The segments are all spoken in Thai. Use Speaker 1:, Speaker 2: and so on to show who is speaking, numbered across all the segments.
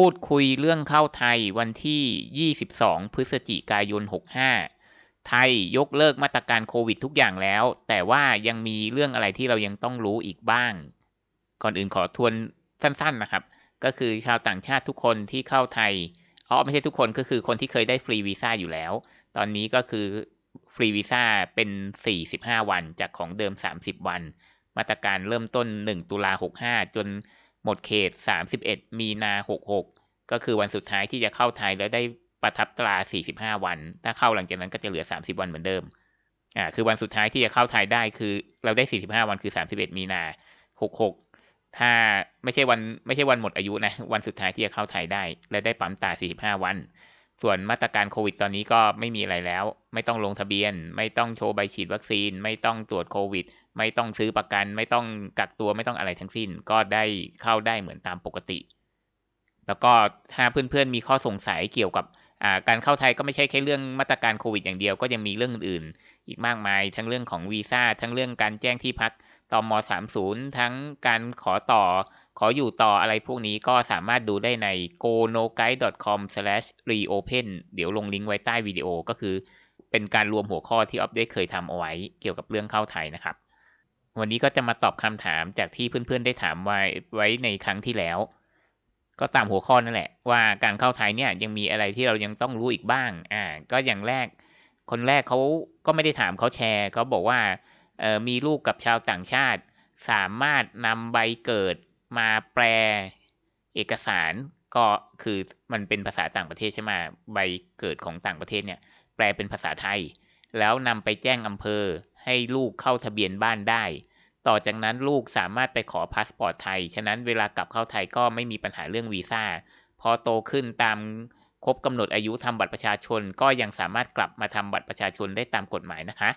Speaker 1: พูดคุยเรื่องเข้าไทยวันที่ 22 พฤศจิกายน 65 ไทยยกเลิกมาตรการโควิดทุกอย่างแล้ว แต่ว่ายังมีเรื่องอะไรที่เรายังต้องรู้อีกบ้าง ก่อนอื่นขอทวนสั้นๆนะครับ ก็คือชาวต่างชาติทุกคนที่เข้าไทยอ๋อไม่ใช่ทุกคนก็คือคนที่เคยได้ฟรีวีซ่าอยู่แล้ว ตอนนี้ก็คือฟรีวีซ่าเป็น 45 วันจากของเดิม 30 วัน มาตรการเริ่มต้น 1 ตุลา65 จน หมดเขต 31 มีนา 66 ก็คือวันสุดท้ายที่จะเข้าไทยแล้วได้ประทับตรา 45 วัน ถ้าเข้าหลังจากนั้นก็จะเหลือ 30 วันเหมือนเดิม อ่า คือวันสุดท้ายที่จะเข้าไทยได้คือเราได้ 45 วันคือ 31 มีนา 66 ถ้าไม่ใช่วันไม่ใช่วันหมดอายุนะ วันสุดท้ายที่จะเข้าไทยได้ และได้ปั๊มตา 45 วัน ส่วนมาตรการโควิดตอนนี้ก็ไม่มีอะไรแล้ว ไม่ต้องลงทะเบียน ไม่ต้องโชว์ใบฉีดวัคซีน ไม่ต้องตรวจโควิด ไม่ต้องซื้อประกัน ไม่ต้องกักตัวไม่ต้องอะไรทั้งสิ้น ก็ได้เข้าได้เหมือนตามปกติ แล้วก็ถ้าเพื่อนๆมีข้อสงสัยเกี่ยวกับการเข้าไทยก็ไม่ใช่แค่เรื่องมาตรการโควิดอย่างเดียวก็ยังมีเรื่องอื่นๆ อีกมากมาย ทั้งเรื่องของวีซ่าทั้งเรื่องการแจ้งที่พักตอม30 ทั้งการขอต่อ ขออยู่ต่ออะไรพวกนี้ก็สามารถดูได้ใน gonoguide.com/reopen เดี๋ยวลงลิงก์ไว้ใต้วิดีโอก็คือ เป็นการรวมหัวข้อที่อัปเดตเคยทำเอาไว้เกี่ยวกับเรื่องเข้าไทยนะครับ วันนี้ก็จะมาตอบคำถามจากที่เพื่อนๆได้ถามไว้ไว้ในครั้งที่แล้ว ก็ตามหัวข้อนั่นแหละ ว่าการเข้าไทยเนี่ยยังมีอะไรที่เรายังต้องรู้อีกบ้าง อ่า ก็อย่างแรก คนแรกเขาก็ไม่ได้ถามเขาแชร์เขาบอกว่ามีลูกกับชาวต่างชาติ สามารถนำใบเกิดมาแปลเอกสารก็คือมันเป็นภาษาต่างประเทศใช่ไหมใบเกิดของต่างประเทศเนี่ยแปลเป็นภาษาไทย แล้วนำไปแจ้งอำเภอ ให้ลูกเข้าทะเบียนบ้านได้ ต่อจากนั้นลูกสามารถไปขอพาสปอร์ตไทย ฉะนั้นเวลากลับเข้าไทยก็ไม่มีปัญหาเรื่องวีซ่า พอโตขึ้นตามครบกำหนดอายุทำบัตรประชาชน ก็ยังสามารถกลับมาทำบัตรประชาชนได้ตามกฎหมายนะคะ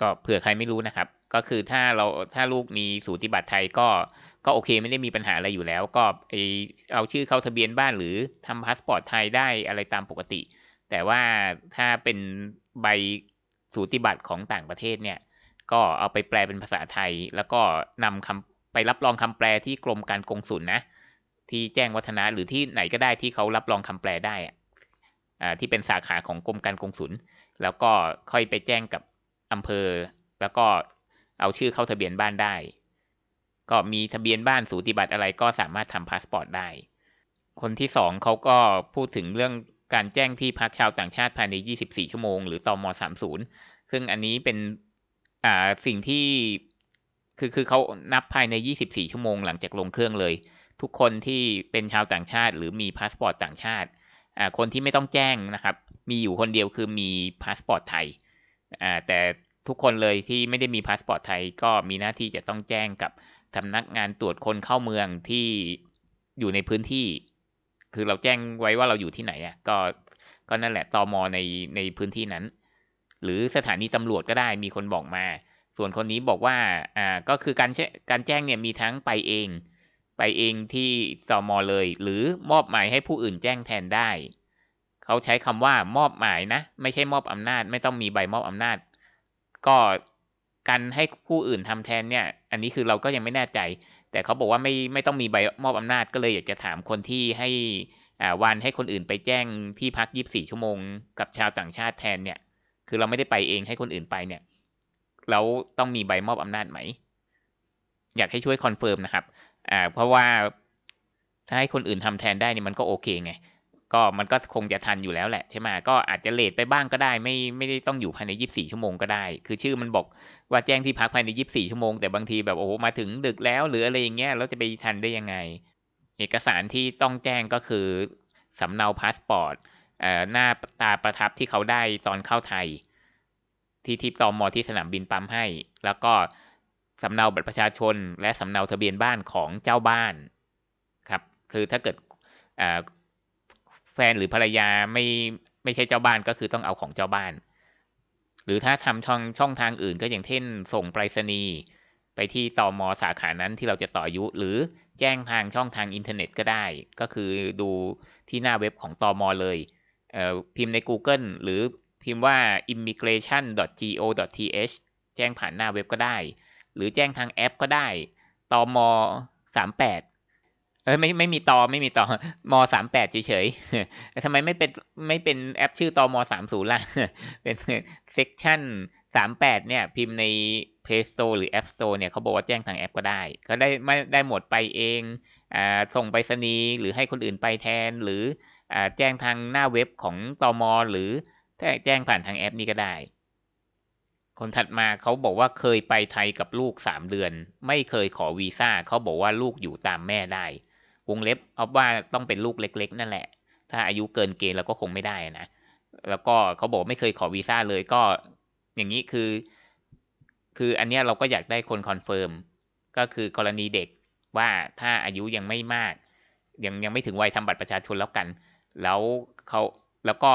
Speaker 1: ก็เผื่อใครไม่รู้นะครับ ก็คือถ้าเราถ้าลูกมีสูติบัตรไทยก็ก็โอเคไม่ได้มีปัญหาอะไรอยู่แล้ว ก็ไอเอาชื่อเข้าทะเบียนบ้านหรือทำพาสปอร์ตไทยได้อะไรตามปกติ แต่ว่าถ้าเป็นใบ สูติบัตรของต่างประเทศเนี่ย ก็เอาไปแปลเป็นภาษาไทย แล้วก็นำคำไปรับรองคำแปลที่กรมการกงสุลนะที่แจ้งวัฒนะหรือที่ไหนก็ได้ที่เขารับรองคำแปลได้อ่าที่เป็นสาขาของกรมการกงสุลแล้วก็ค่อยไปแจ้งกับอำเภอ แล้วก็เอาชื่อเข้าทะเบียนบ้านได้ ก็มีทะเบียนบ้านสูติบัตรอะไรก็สามารถทำพาสปอร์ตได้ คนที่สองเขาก็พูดถึงเรื่อง การแจ้งที่พักชาวต่างชาติภายใน 24 ชั่วโมง หรือตอม30 ซึ่งอันนี้เป็นอ่าสิ่งที่คือคือเขานับภายใน 24 ชั่วโมงหลังจากลงเครื่องเลย ทุกคนที่เป็นชาวต่างชาติ หรือมีพาสปอร์ตต่างชาติอ่าคนที่ไม่ต้องแจ้งนะครับ มีอยู่คนเดียวคือมีพาสปอร์ตไทยอ่าแต่ทุกคนเลยที่ไม่ได้มีพาสปอร์ตไทยก็มีหน้าที่จะต้องแจ้งกับสำนักงานตรวจคนเข้าเมืองที่อยู่ในพื้นที่ คือเราแจ้งไว้ว่าเราอยู่ที่ไหนอะก็ก็นั่นแหละตอมอในในพื้นที่นั้น หรือสถานีตำรวจก็ได้มีคนบอกมา ส่วนคนนี้บอกว่าอ่าก็คือการการแจ้งเนี่ยมีทั้งไปเอง ไปเองที่ตอมอเลย หรือมอบหมายให้ผู้อื่นแจ้งแทนได้ เขาใช้คำว่ามอบหมายนะ ไม่ใช่มอบอำนาจ ไม่ต้องมีใบมอบอำนาจ ก็การให้ผู้อื่นทำแทนเนี่ย อันนี้คือเราก็ยังไม่แน่ใจ แต่เขาบอกว่าไม่ไม่ต้องมีใบมอบอำนาจก็เลยอยากจะถามคนที่ให้อ่าวันให้คนอื่นไปแจ้งที่พักยีิบสี่ชั่วโมง กับชาวต่างชาติแทนเนี่ย คือเราไม่ได้ไปเองให้คนอื่นไปเนี่ยแล้วต้องมีใบมอบอำนาจไหม อยากให้ช่วยคอนเฟิร์มนะครับ อ่า เพราะว่าถ้าให้คนอื่นทำแทนได้นี่มันก็โอเคไง ก็มันก็คงจะทันอยู่แล้วแหละใช่ไหมก็อาจจะเลทไปบ้างก็ได้ ไม่ไม่ได้ต้องอยู่ภายในยีิบสี่ชั่วโมงก็ได้ คือชื่อมันบอกว่าแจ้งที่พักภายในยีิบสี่ชั่วโมงแต่บางทีแบบโอ้มาถึงดึกแล้ว หรืออะไรอย่างเงี้ยเราจะไปทันได้ยังไง เอกสารที่ต้องแจ้งก็คือสำเนาพาสปอร์ตหน้าตาประทับที่เขาได้ตอนเข้าไทย ที่ที่ตอมอที่สนามบินปั๊มให้ แล้วก็สำเนาบัตรประชาชน และสำเนาทะเบียนบ้านของเจ้าบ้านครับคือถ้าเกิด แฟนหรือภรรยาไม่ไม่ใช่เจ้าบ้านก็คือต้องเอาของเจ้าบ้าน หรือถ้าทำช่องช่องทางอื่นก็อย่างเช่น ส่งไปรษณีย์ไปที่ตอมอสาขานั้นที่เราจะต่ออยุ หรือแจ้งทางช่องทางอินเทอร์เน็ตก็ได้ ก็คือดูที่หน้าเว็บของตอมอเลยเพิมพ์ใน Google หรือพิมพ์ว่า immigration.go.th แจ้งผ่านหน้าเว็บก็ได้ หรือแจ้งทางแอปก็ได้ตอมอ38 เออไม่ไม่มีตอไม่มีตอมสามแปดเฉยๆทำไมไม่เป็นไม่เป็นแอปชื่อตอมสามศูนย์ล่ะ เป็นเซกชันสามแปดเนี่ย พิมพ์ใน Play Store หรือ App Store เนี่ยเขาบอกว่าแจ้งทางแอปก็ได้ ก็ได้ไม่ได้หมดไปเองอ่าส่งไปรษณีหรือให้คนอื่นไปแทน หรืออ่าแจ้งทางหน้าเว็บของตอมหรือแจ้งผ่านทางแอปนี้ก็ได้ คนถัดมาเขาบอกว่าเคยไปไทยกับลูกสามเดือน ไม่เคยขอวีซ่าเขาบอกว่าลูกอยู่ตามแม่ได้ วงเล็บเอาว่าต้องเป็นลูกเล็ก ๆ นั่นแหละ ถ้าอายุเกินเกณฑ์แล้วก็คงไม่ได้นะ แล้วก็เขาบอกไม่เคยขอวีซ่าเลยก็อย่างนี้คือ คืออันนี้เราก็อยากได้คนคอนเฟิร์มก็คือกรณีเด็กว่าถ้าอายุยังไม่มาก ยังยังไม่ถึงวัยทำบัตรประชาชนแล้วกัน แล้วเขาแล้วก็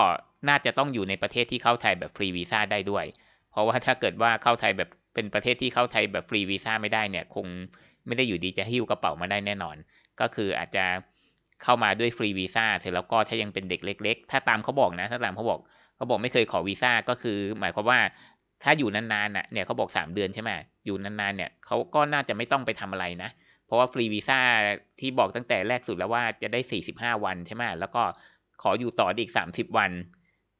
Speaker 1: น่าจะต้องอยู่ในประเทศที่เข้าไทยแบบฟรีวีซ่าได้ด้วย เพราะว่าถ้าเกิดว่าเข้าไทยแบบเป็นประเทศที่เข้าไทยแบบฟรีวีซ่าไม่ได้เนี่ย คงไม่ได้อยู่ดีจะหิ้วกระเป๋ามาได้แน่นอน ก็คืออาจจะเข้ามาด้วยฟรีวีซ่าเสร็จแล้วก็ถ้ายังเป็นเด็กเล็ก ๆ ถ้าตามเขาบอกนะ ถ้าตามเขาบอกเขาบอกไม่เคยขอวีซ่าก็คือ หมายความว่าถ้าอยู่นานๆน่ะเนี่ยเขาบอก 3 เดือนใช่ไหมอยู่นานๆเนี่ยเขาก็น่าจะไม่ต้องไปทำอะไรนะ เพราะว่าฟรีวีซ่าที่บอกตั้งแต่แรกสุดแล้วว่าจะได้ 45 วันใช่ไหมแล้วก็ขออยู่ต่ออีก 30 วัน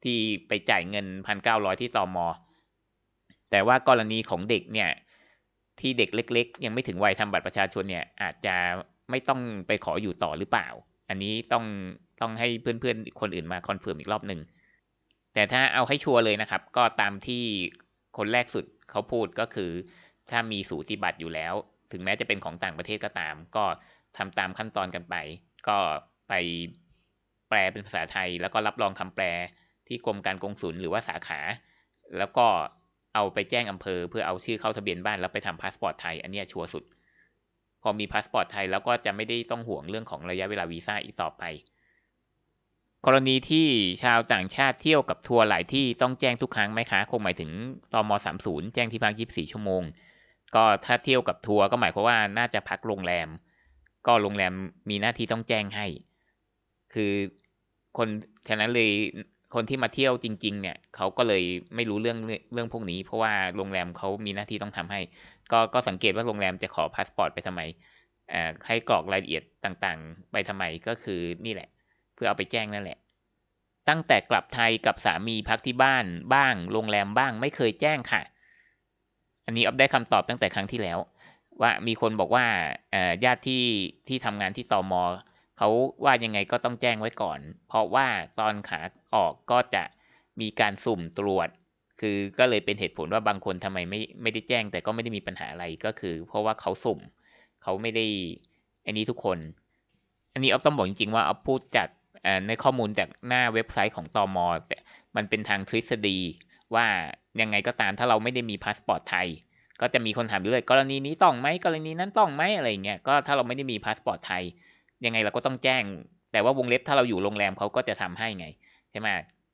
Speaker 1: ที่ไปจ่ายเงิน 1,900 ที่ตอมอแต่ว่ากรณีของเด็กเนี่ยที่เด็กเล็ก ๆ ยังไม่ถึงวัยทำบัตรประชาชนเนี่ยอาจจะ ไม่ต้องไปขออยู่ต่อหรือเปล่า อันนี้ต้องต้องให้เพื่อนๆคนอื่นมาคอนเฟิร์มอีกรอบหนึ่งแต่ถ้าเอาให้ชัวร์เลยนะครับ ก็ตามที่คนแรกสุดเขาพูดก็คือ ถ้ามีสูติบัตรอยู่แล้ว ถึงแม้จะเป็นของต่างประเทศก็ตาม ก็ทำตามขั้นตอนกันไป ก็ไปแปลเป็นภาษาไทย แล้วก็รับรองคำแปลที่กรมการกงสุลหรือว่าสาขา แล้วก็เอาไปแจ้งอำเภอเพื่อเอาชื่อเข้าทะเบียนบ้านแล้วไปทำพาสปอร์ตไทย อันนี้ชัวร์สุด พอมีพาสปอร์ตไทยแล้วก็จะไม่ได้ต้องห่วงเรื่องของระยะเวลาวีซ่าอีกต่อไป กรณีที่ชาวต่างชาติเที่ยวกับทัวร์หลายที่ต้องแจ้งทุกครั้งไหมคะ คงหมายถึงตม30 แจ้งที่พัก 24 ชั่วโมง ก็ถ้าเที่ยวกับทัวร์ก็หมายความว่าน่าจะพักโรงแรม ก็โรงแรมมีหน้าที่ต้องแจ้งให้ คือคนฉะนั้นเลย คนที่มาเที่ยวจริง ๆ เนี่ยเขาก็เลยไม่รู้เรื่องเรื่องพวกนี้ เพราะว่าโรงแรมเขามีหน้าที่ต้องทำให้ ก็ก็สังเกตว่าโรงแรมจะขอพาสปอร์ตไปทำไมอ่าให้กรอกรายละเอียดต่างๆ ไปทำไมก็คือนี่แหละ เพื่อเอาไปแจ้งนั่นแหละ ตั้งแต่กลับไทยกับสามีพักที่บ้านบ้าง โรงแรมบ้างไม่เคยแจ้งค่ะ อันนี้อัพได้คำตอบตั้งแต่ครั้งที่แล้ว ว่ามีคนบอกว่าญาติที่ที่ทำงานที่ตอมอ เขาว่ายังไงก็ต้องแจ้งไว้ก่อน เพราะว่าตอนขาออกก็จะมีการสุ่มตรวจ คือก็เลยเป็นเหตุผลว่าบางคนทำไมไม่ไม่ได้แจ้ง แต่ก็ไม่ได้มีปัญหาอะไรก็คือ เพราะว่าเขาสุ่ม เขาไม่ได้อันนี้ทุกคน อันนี้ออฟต้องบอกจริงๆว่าออฟพูดจากในข้อมูลจากหน้าเว็บไซต์ของตอมอแต่มันเป็นทางทฤษฎีว่ายังไงก็ตามถ้าเราไม่ได้มีพาสปอร์ตไทย ก็จะมีคนถามอยู่เลยกรณีนี้ต้องไหมกรณีนั้นต้องไหมอะไรเงี้ยก็ถ้าเราไม่ได้มีพาสปอร์ตไทย ยังไงเราก็ต้องแจ้ง แต่ว่าวงเล็บถ้าเราอยู่โรงแรมเขาก็จะทำให้ไงใช่ไหม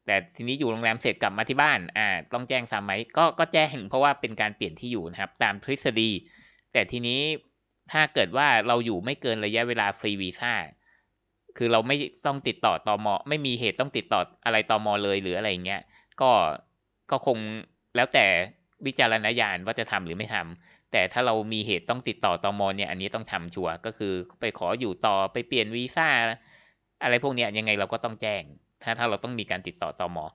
Speaker 1: แต่ทีนี้อยู่โรงแรมเสร็จกลับมาที่บ้านอ่าต้องแจ้งซ้ำไหมก็ก็แจ้งเพราะว่าเป็นการเปลี่ยนที่อยู่นะครับ ตามทฤษฎี แต่ทีนี้ถ้าเกิดว่าเราอยู่ไม่เกินระยะเวลาฟรีวีซ่าคือเราไม่ต้องติดต่อตอมอไม่มีเหตุต้องติดต่ออะไรตอมอเลยหรืออะไรเงี้ยก็ก็คงแล้วแต่วิจารณญาณว่าจะทำหรือไม่ทำ แต่ถ้าเรามีเหตุต้องติดต่อตอมอเนี่ยอันนี้ต้องทำชัวร์ก็คือไปขออยู่ต่อไปเปลี่ยนวีซ่าอะไรพวกนี้ยังไงเราก็ต้องแจ้ง ถ้าถ้าเราต้องมีการติดต่อตอมอ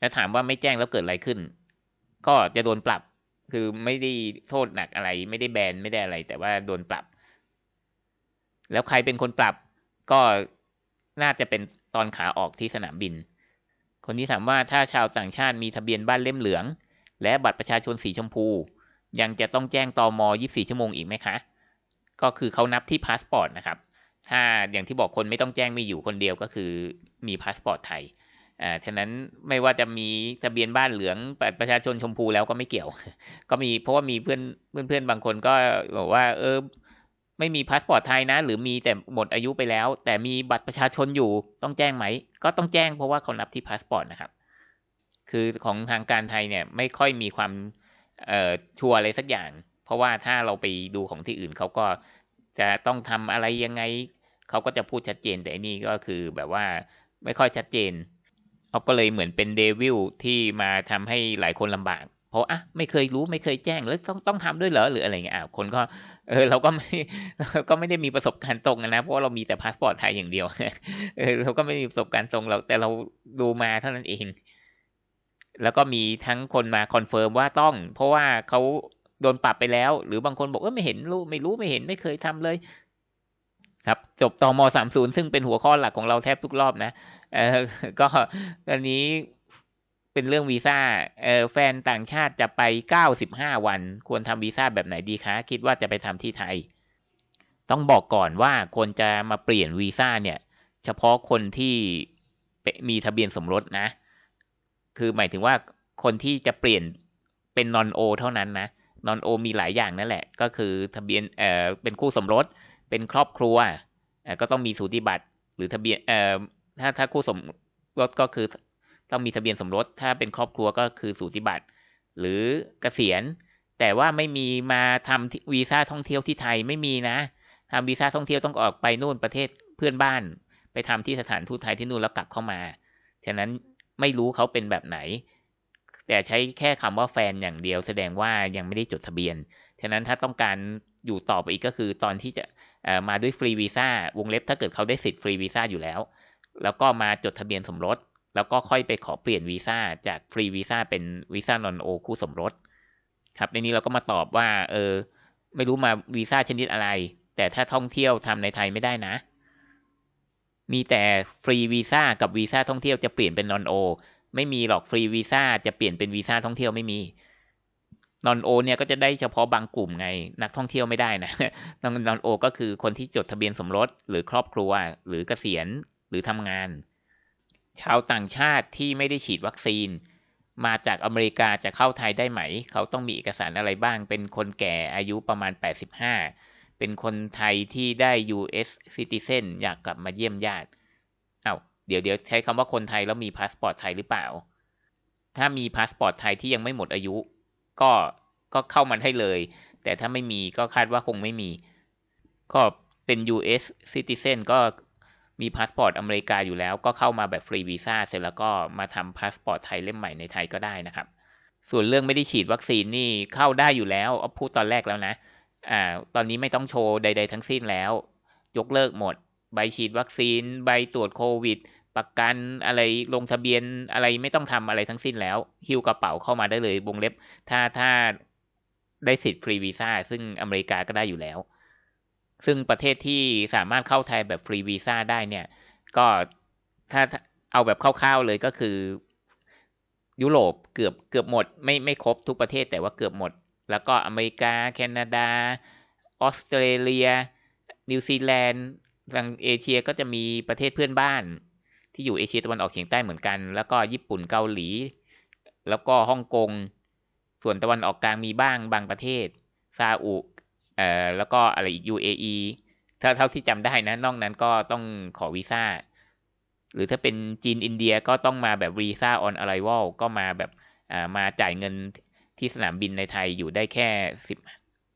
Speaker 1: แล้วถามว่าไม่แจ้งแล้วเกิดอะไรขึ้น ก็จะโดนปรับคือไม่ได้โทษหนักอะไร ไม่ได้แบนไม่ได้อะไร แต่ว่าโดนปรับ แล้วใครเป็นคนปรับก็น่าจะเป็นตอนขาออกที่สนามบิน คนที่ถามว่าถ้าชาวต่างชาติมีทะเบียนบ้านเล่มเหลือง และบัตรประชาชนสีชมพู ยังจะต้องแจ้งตอม24 ชั่วโมงอีกไหมคะ ก็คือเขานับที่พาสปอร์ตนะครับ ถ้าอย่างที่บอกคนไม่ต้องแจ้งมีอยู่คนเดียวก็คือมีพาสปอร์ตไทยอ่าฉะนั้นไม่ว่าจะมีทะเบียนบ้านเหลืองบัตรประชาชนชมพูแล้วก็ไม่เกี่ยว ก็มีเพราะว่ามีเพื่อนเพื่อนอนบางคนก็บอกว่าเออไม่มีพาสปอร์ตไทยนะ หรือมีแต่หมดอายุไปแล้ว แต่มีบัตรประชาชนอยู่ต้องแจ้งไหม ก็ต้องแจ้งเพราะว่าเขานับที่พาสปอร์ตนะครับ คือของทางการไทยเนี่ยไม่ค่อยมีความ ชัวร์อะไรสักอย่าง เพราะว่าถ้าเราไปดูของที่อื่นเขาก็จะต้องทำอะไรยังไงเขาก็จะพูดชัดเจนแต่อันี่ก็คือแบบว่าไม่ค่อยชัดเจนเขาก็เลยเหมือนเป็นเดวิลที่มาทำให้หลายคนลำบาก เพราะอะไม่เคยรู้ไม่เคยแจ้งแล้วต้องต้องทำด้วยเหรอหรืออะไรเงี้ยอะคนก็เออเราก็ไม่เราก็ไม่ได้มีประสบการณ์ตรงนะเพราะเรามีแต่พาสปอร์ตไทยอย่างเดียวเออเราก็ไม่มีประสบการณ์ตรงเราแต่เราดูมาเท่านั้นเอง แล้วก็มีทั้งคนมาคอนเฟิร์มว่าต้อง เพราะว่าเขาโดนปรับไปแล้ว หรือบางคนบอกว่าไม่เห็นรู้ไม่รู้ไม่เห็นไม่เคยทำเลย ครับ จบตมสามศูนย์ซึ่งเป็นหัวข้อหลักของเราแทบทุกรอบนะเออก็ตอนนี้เป็นเรื่องวีซ่าเออแฟนต่างชาติจะไปเก้าสิบห้าวัน ควรทำวีซ่าแบบไหนดีคะ คิดว่าจะไปทำที่ไทย ต้องบอกก่อนว่าคนจะมาเปลี่ยนวีซ่าเนี่ย เฉพาะคนที่มีทะเบียนสมรสนะ คือหมายถึงว่าคนที่จะเปลี่ยนเป็นนอนโอเท่านั้นนะนอนโอมีหลายอย่างนั่นแหละ ก็คือทะเบียนเอ่อเป็นคู่สมรส เป็นครอบครัวเอ่อก็ต้องมีสูติบัตรหรือทะเบียนเอ่อถ้าถ้าคู่สมรสก็คือต้องมีทะเบียนสมรส ถ้าเป็นครอบครัวก็คือสูติบัตรหรือเกษียณ แต่ว่าไม่มีมาทำวีซ่าท่องเที่ยวที่ไทยไม่มีนะทำวีซ่าท่องเที่ยวต้องออกไปนู่นประเทศเพื่อนบ้าน ไปทำที่สถานทูตไทยที่นู่นแล้วกลับเข้ามา ฉะนั้น ไม่รู้เขาเป็นแบบไหน แต่ใช้แค่คำว่าแฟนอย่างเดียว แสดงว่ายังไม่ได้จดทะเบียน ฉะนั้นถ้าต้องการอยู่ต่อไปอีกก็คือตอนที่จะมาด้วยฟรีวีซ่าวงเล็บถ้าเกิดเขาได้สิทธิ์ฟรีวีซ่าอยู่แล้ว แล้วก็มาจดทะเบียนสมรส แล้วก็ค่อยไปขอเปลี่ยนวีซ่าจากฟรีวีซ่าเป็นวีซ่านอนโอคู่สมรสครับในนี้เราก็มาตอบว่าเออไม่รู้มาวีซ่าชนิดอะไร แต่ถ้าท่องเที่ยวทำในไทยไม่ได้นะ มีแต่ฟรีวีซ่ากับวีซ่าท่องเที่ยวจะเปลี่ยนเป็นนอนโอไม่มีหรอกฟรีวีซ่าจะเปลี่ยนเป็นวีซ่าท่องเที่ยวไม่มีนอนโอเนี่ยก็จะได้เฉพาะบางกลุ่มไงนักท่องเที่ยวไม่ได้นะนอนนอนโอก็คือคนที่จดทะเบียนสมรสหรือครอบครัว หรือเกษียณหรือทำงาน ชาวต่างชาติที่ไม่ได้ฉีดวัคซีน มาจากอเมริกาจะเข้าไทยได้ไหม เขาต้องมีเอกสารอะไรบ้าง เป็นคนแก่อายุประมาณ 85 เป็นคนไทยที่ได้ US citizen อยากกลับมาเยี่ยมญาติเอา้าเดี๋ยวเดี๋ยวใช้คำว่าคนไทยแล้วมีพาสปอร์ตไทยหรือเปล่า ถ้ามีพาสปอร์ตไทยที่ยังไม่หมดอายุ ก็ก็เข้ามาได้เลย แต่ถ้าไม่มีก็คาดว่าคงไม่มี ก็เป็น US citizen ก็มีพาสปอร์ตอเมริกาอยู่แล้วก็เข้ามาแบบฟรีวีซ่าเสร็จแล้วก็มาทำพาสปอร์ตไทยเล่มใหม่ในไทยก็ได้นะครับ ส่วนเรื่องไม่ได้ฉีดวัคซีนนี่เข้าได้อยู่แล้วอพูดตอนแรกแล้วนะ อ่าตอนนี้ไม่ต้องโชว์ใด ๆ ทั้งสิ้นแล้ว ยกเลิกหมด ใบฉีดวัคซีน ใบตรวจโควิด ประกันอะไรลงทะเบียนอะไรไม่ต้องทำอะไรทั้งสิ้นแล้วฮิ้วกระเป๋าเข้ามาได้เลยวงเล็บ ถ้าถ้าได้สิทธิ์ฟรีวีซ่าซึ่งอเมริกาก็ได้อยู่แล้ว ซึ่งประเทศที่สามารถเข้าไทยแบบฟรีวีซ่าได้เนี่ย ก็ถ้าเอาแบบคร่าวๆเลยก็คือ ยุโรปเกือบเกือบหมด ไม่ไม่ครบทุกประเทศแต่ว่าเกือบหมด แล้วก็อเมริกา แคนาดา ออสเตรเลีย นิวซีแลนด์ทางเอเชียก็จะมีประเทศเพื่อนบ้าน ที่อยู่เอเชียตะวันออกเฉียงใต้เหมือนกัน แล้วก็ญี่ปุ่นเกาหลี แล้วก็ฮ่องกง ส่วนตะวันออกกลางมีบ้างบางประเทศ ซาอุเอ่อแล้วก็อะไรอีก UAE ถ้าเท่าที่จำได้นะ นอกนั้นก็ต้องขอวีซ่า หรือถ้าเป็นจีนอินเดียก็ต้องมาแบบวีซ่าออนอะไ v ว l ก็มาแบบอ่ามาจ่ายเงิน ที่สนามบินในไทยอยู่ได้แค่สิบ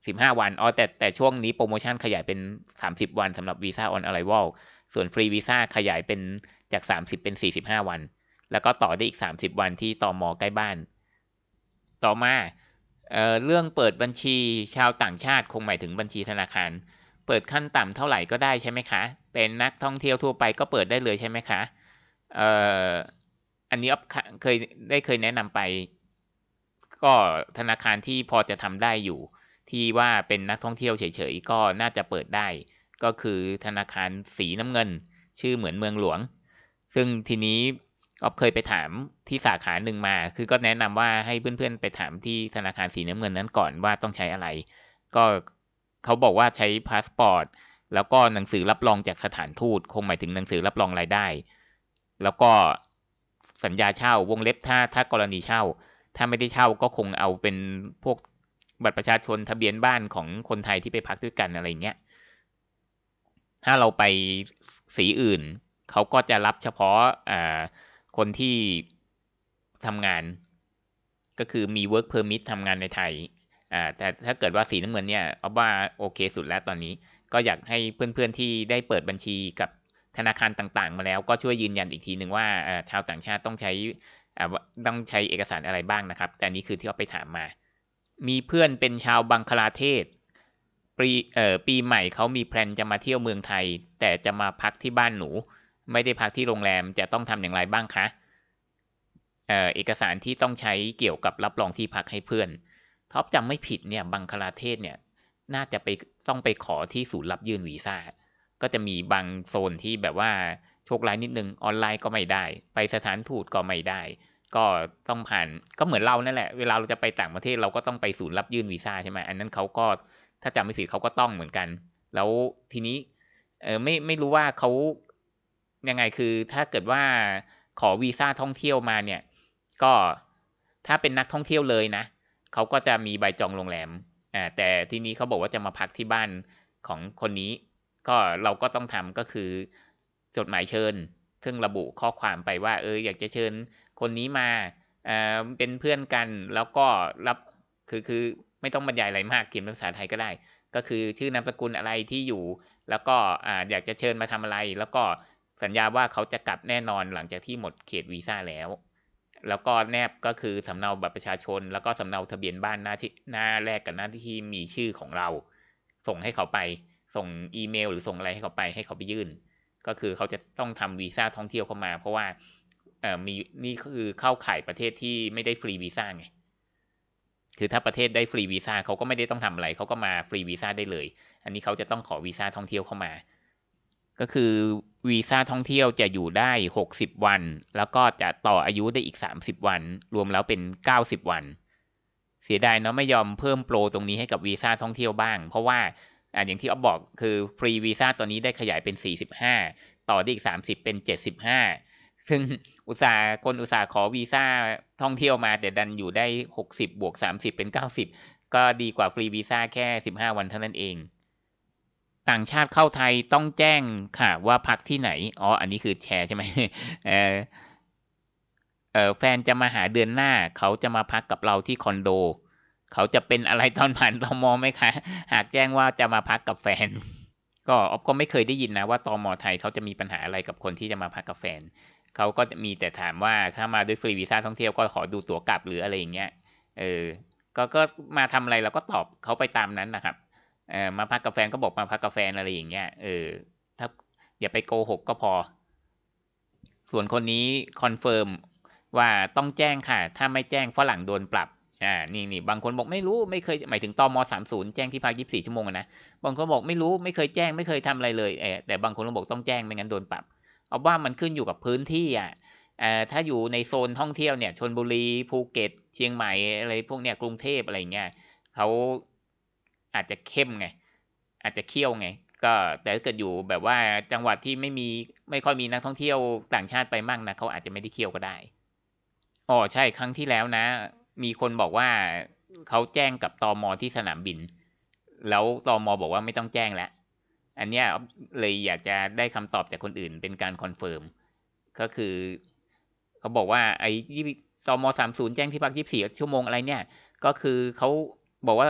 Speaker 1: สิบห้าวันอ๋อแต่แต่ช่วงนี้โปรโมชั่นขยายเป็นสามสิบวันสำหรับวีซ่าออนอะไ v ว l ส่วนฟรีวีซ่าขยายเป็นจากสามสิบเป็นสี่สิบห้าวัน แล้วก็ต่อได้อีกสามสิบวันที่ตอมอใกล้บ้าน ต่อมาเอ่อเรื่องเปิดบัญชีชาวต่างชาติคงหมายถึงบัญชีธนาคาร เปิดขั้นต่ำเท่าไหร่ก็ได้ใช่ไหมคะ เป็นนักท่องเที่ยวทั่วไปก็เปิดได้เลยใช่ไหมคะเอ่ออันนี้อ๊อฟเคยได้เคยแนะนำไป ก็ธนาคารที่พอจะทำได้อยู่ ที่ว่าเป็นนักท่องเที่ยวเฉยๆก็น่าจะเปิดได้ ก็คือธนาคารสีน้ำเงิน ชื่อเหมือนเมืองหลวง ซึ่งทีนี้ก็เคยไปถามที่สาขาหนึ่งมา คือก็แนะนำว่าให้เพื่อนๆไปถามที่ธนาคารสีน้ำเงินนั้นก่อนว่าต้องใช้อะไร ก็เขาบอกว่าใช้พาสปอร์ตแล้วก็หนังสือรับรองจากสถานทูต คงหมายถึงหนังสือรับรองรายได้ แล้วก็สัญญาเช่าวงเล็บถ้าถ้ากรณีเช่า ถ้าไม่ได้เช่าก็คงเอาเป็นพวกบัตรประชาชนทะเบียนบ้านของคนไทยที่ไปพักด้วยกันอะไรเงี้ย ถ้าเราไปสีอื่น เขาก็จะรับเฉพาะอคนที่ทำงาน ก็คือมี work permit ทำงานในไทยอ่าแต่ถ้าเกิดว่าสีน้ำเงินเนี่ยเอาว่าโอเคสุดแล้วตอนนี้ ก็อยากให้เพื่อนๆที่ได้เปิดบัญชีกับธนาคารต่างๆ มาแล้วก็ช่วยยืนยันอีกทีหนึ่งว่าชาวต่างชาติต้องใช้ ต้องใช้เอกสารอะไรบ้างนะครับ แต่นี้คือที่เขาไปถามมา มีเพื่อนเป็นชาวบังคลาเทศปีเอ่อปีใหม่เขามีแพลนจะมาเที่ยวเมืองไทย แต่จะมาพักที่บ้านหนู ไม่ได้พักที่โรงแรมจะต้องทำอย่างไรบ้างคะเอ่อเอกสารที่ต้องใช้เกี่ยวกับรับรองที่พักให้เพื่อนท็อปจำไม่ผิดเนี่ยบังคลาเทศเนี่ยน่าจะไปต้องไปขอที่ศูนย์รับยื่นวีซ่าก็จะมีบางโซนที่แบบว่า โชคร้ายนิดนึงออนไลน์ก็ไม่ได้ ไปสถานทูตก็ไม่ได้ ก็ต้องผ่านก็เหมือนเรานั่นแหละเวลาเราจะไปต่างประเทศเราก็ต้องไปศูนย์รับยื่นวีซ่าใช่ไหมอันนั้นเขาก็ถ้าจำไม่ผิดเขาก็ต้องเหมือนกัน แล้วทีนี้เออไม่ไม่รู้ว่าเขายังไงคือถ้าเกิดว่าขอวีซ่าท่องเที่ยวมาเนี่ย ก็ถ้าเป็นนักท่องเที่ยวเลยนะเขาก็จะมีใบจองโรงแรมอ่าแต่ทีนี้เขาบอกว่าจะมาพักที่บ้านของคนนี้ ก็เราก็ต้องทำก็คือ จดหมายเชิญ ซึ่งระบุข้อความไปว่า เอออยากจะเชิญคนนี้มาเอ่อเป็นเพื่อนกันแล้วก็รับคือคือไม่ต้องบรรยายอะไรมากเขียนเป็นภาษาไทยก็ได้ ก็คือชื่อนามสกุลอะไรที่อยู่ แล้วก็อ่าอยากจะเชิญมาทำอะไร แล้วก็สัญญาว่าเขาจะกลับแน่นอนหลังจากที่หมดเขตวีซ่าแล้ว แล้วก็แนบก็คือสำเนาบัตรประชาชน แล้วก็สำเนาทะเบียนบ้านหน้าที่หน้าแรกกับหน้าที่มีชื่อของเรา ส่งให้เขาไป ส่งอีเมล หรือส่งอะไรให้เขาไปให้เขาไปยื่น ก็คือเขาจะต้องทำวีซ่าท่องเที่ยวเข้ามา เพราะว่าเออมีนี่คือเข้าข่ายประเทศที่ไม่ได้ฟรีวีซ่าไงคือถ้าประเทศได้ฟรีวีซ่าเขาก็ไม่ได้ต้องทำอะไรเขาก็มาฟรีวีซ่าได้เลย อันนี้เขาจะต้องขอวีซ่าท่องเที่ยวเข้ามา ก็คือวีซ่าท่องเที่ยวจะอยู่ได้ 60 วัน แล้วก็จะต่ออายุได้อีก 30 วัน รวมแล้วเป็น 90 วัน เสียดายเนาะไม่ยอมเพิ่มโปรตรงนี้ให้กับวีซ่าท่องเที่ยวบ้าง เพราะว่า อ่าอย่างที่อ๊อฟบอกคือฟรีวีซ่าตอนนี้ได้ขยายเป็น 45 ต่อได้อีก 30 เป็น 75 ซึ่งอุตสาห์คนอุตสาห์ขอวีซ่าท่องเที่ยวมาแต่ดันอยู่ได้ 60 บวก 30 เป็น 90 ก็ดีกว่าฟรีวีซ่าแค่ 15 วันเท่านั้นเอง ต่างชาติเข้าไทยต้องแจ้งค่ะว่าพักที่ไหน อ๋อ อันนี้คือแชร์ใช่ไหมเออเออแฟนจะมาหาเดือนหน้าเขาจะมาพักกับเราที่คอนโด เขาจะเป็นอะไรตอนผ่านตอมอไหมคะ หากแจ้งว่าจะมาพักกับแฟน ก็ออฟก็ไม่เคยได้ยินนะว่าตอมอไทยเขาจะมีปัญหาอะไรกับคนที่จะมาพักกับแฟน เขาก็มีแต่ถามว่าถ้ามาด้วยฟรีวีซ่าท่องเที่ยวก็ขอดูตั๋วกลับหรืออะไรอย่างเงี้ย เออ ก็ก็มาทำอะไรเราก็ตอบเขาไปตามนั้นนะครับ เออมาพักกับแฟนก็บอกมาพักกับแฟนอะไรอย่างเงี้ย เออ ถ้าอย่าไปโกหกก็พอ ส่วนคนนี้คอนเฟิร์มว่าต้องแจ้งค่ะ ถ้าไม่แจ้งฝรั่งโดนปรับ อ่านี่นี่บางคนบอกไม่รู้ไม่เคยหมายถึงตอมสามศูนย์แจ้งที่พักยี่สิบสี่ชั่วโมงนะบางคนบอกไม่รู้ไม่เคยแจ้งไม่เคยทำอะไรเลยเออแต่บางคนก็บอกต้องแจ้งไม่งั้นโดนปรับ เอาว่ามันขึ้นอยู่กับพื้นที่อะเอ่อถ้าอยู่ในโซนท่องเที่ยวเนี่ยชนบุรีภูเก็ต เชียงใหม่อะไรพวกเนี้ยกรุงเทพอะไรเงี้ยเขาอาจจะเข้มไง อาจจะเคี่ยวไง ก็แต่ถ้าเกิดอยู่แบบว่าจังหวัดที่ไม่มีไม่ค่อยมีนักท่องเที่ยวต่างชาติไปมั่งนะเขาอาจจะไม่ได้เคี่ยวก็ได้อ๋อใช่ครั้งที่แล้วนะ มีคนบอกว่าเขาแจ้งกับตอมอที่สนามบิน แล้วตอมอบอกว่าไม่ต้องแจ้งแล้ว อันเนี้ยเลยอยากจะได้คำตอบจากคนอื่นเป็นการคอนเฟิร์ม ก็คือ เขาบอกว่าไอ้ยี่ตมสามศูนย์แจ้งที่พักยี่สี่ชั่วโมงอะไรเนี่ย ก็คือเขาบอกว่า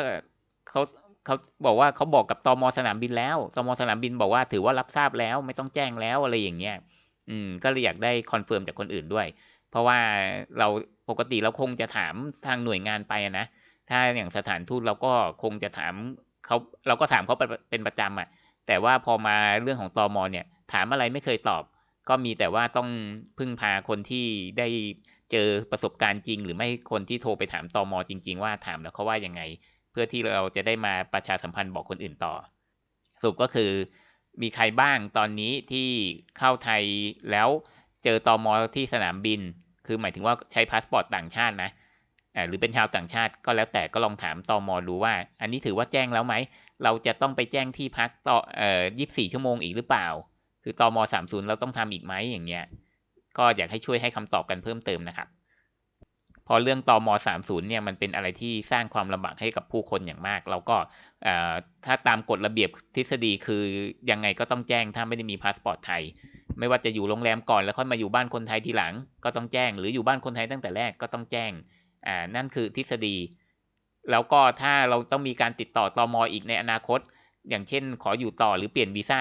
Speaker 1: เขาเขาบอกว่าเขาบอกกับตมสนามบินแล้วตมสนามบินบอกว่าถือว่ารับทราบแล้ว ไม่ต้องแจ้งแล้วอะไรอย่างเงี้ย อืม ก็เลยอยากได้คอนเฟิร์มจากคนอื่นด้วย เพราะว่าเราปกติเราคงจะถามทางหน่วยงานไปนะ ถ้าอย่างสถานทูตเราก็คงจะถามเขาเราก็ถามเขาเป็นประจำอะ แต่ว่าพอมาเรื่องของตอมอเนี่ย ถามอะไรไม่เคยตอบ ก็มีแต่ว่าต้องพึ่งพาคนที่ได้เจอประสบการณ์จริง หรือไม่คนที่โทรไปถามตอมอจริง ๆ ว่าถามแล้วเขาว่ายังไง เพื่อที่เราจะได้มาประชาสัมพันธ์บอกคนอื่นต่อ สรุปก็คือมีใครบ้างตอนนี้ที่เข้าไทยแล้ว เจอตอมอที่สนามบิน คือหมายถึงว่าใช้พาสปอร์ตต่างชาตินะหรือเป็นชาวต่างชาติก็แล้วแต่ก็ลองถามตอมอดูว่า อันนี้ถือว่าแจ้งแล้วไหม เราจะต้องไปแจ้งที่พักต่อเอ่อยีชั่วโมงอีกหรือเปล่า คือตอมสามศูนย์เราต้องทำอีกไหมอย่างเงี้ย ก็อยากให้ช่วยให้คำตอบกันเพิ่มเติมนะครับ พอเรื่องตอมสามศูนย์เนี่ยมันเป็นอะไรที่สร้างความลำบากให้กับผู้คนอย่างมาก เราก็ถ้าตามกฎระเบียบทฤษฎีคือยังไงก็ต้องแจ้งถ้าไม่ได้มีพาสปอร์ตไทย ไม่ว่าจะอยู่โรงแรมก่อนแล้วค่อยมาอยู่บ้านคนไทยทีหลัง ก็ต้องแจ้ง หรืออยู่บ้านคนไทยตั้งแต่แรกก็ต้องแจ้งอ่านั่นคือทฤษฎี แล้วก็ถ้าเราต้องมีการติดต่อตอมออีกในอนาคต อย่างเช่น ขออยู่ต่อหรือเปลี่ยนวีซ่า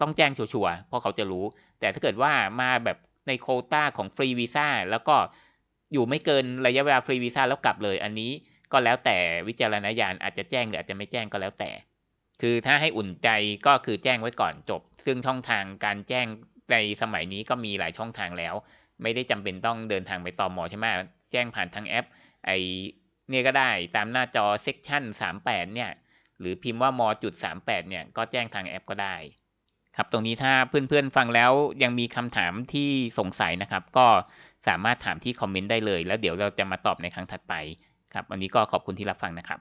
Speaker 1: ต้องแจ้งชัวร์เพราะเขาจะรู้ แต่ถ้าเกิดว่ามาแบบในโคต้าของฟรีวีซ่าแล้วก็อยู่ไม่เกินระยะเวลาฟรีวีซ่าแล้วกลับเลย อันนี้ก็แล้วแต่วิจารณญาณอาจจะแจ้งหรืออาจจะไม่แจ้งก็แล้วแต่ คือถ้าให้อุ่นใจก็คือแจ้งไว้ก่อนจบ ซึ่งช่องทางการแจ้ง ในสมัยนี้ก็มีหลายช่องทางแล้ว ไม่ได้จำเป็นต้องเดินทางไปตอมอใช่ไหมแจ้งผ่านทางแอป ไอเนี่ยก็ได้ตามหน้าจอเซกชัน38 เนี่ย หรือพิมพ์ว่ามจุด38 เนี่ย ก็แจ้งทางแอปก็ได้ ครับตรงนี้ถ้าเพื่อนๆฟังแล้วยังมีคำถามที่สงสัยนะครับ ก็สามารถถามที่คอมเมนต์ได้เลย แล้วเดี๋ยวเราจะมาตอบในครั้งถัดไปครับ วันนี้ก็ขอบคุณที่รับฟังนะครับ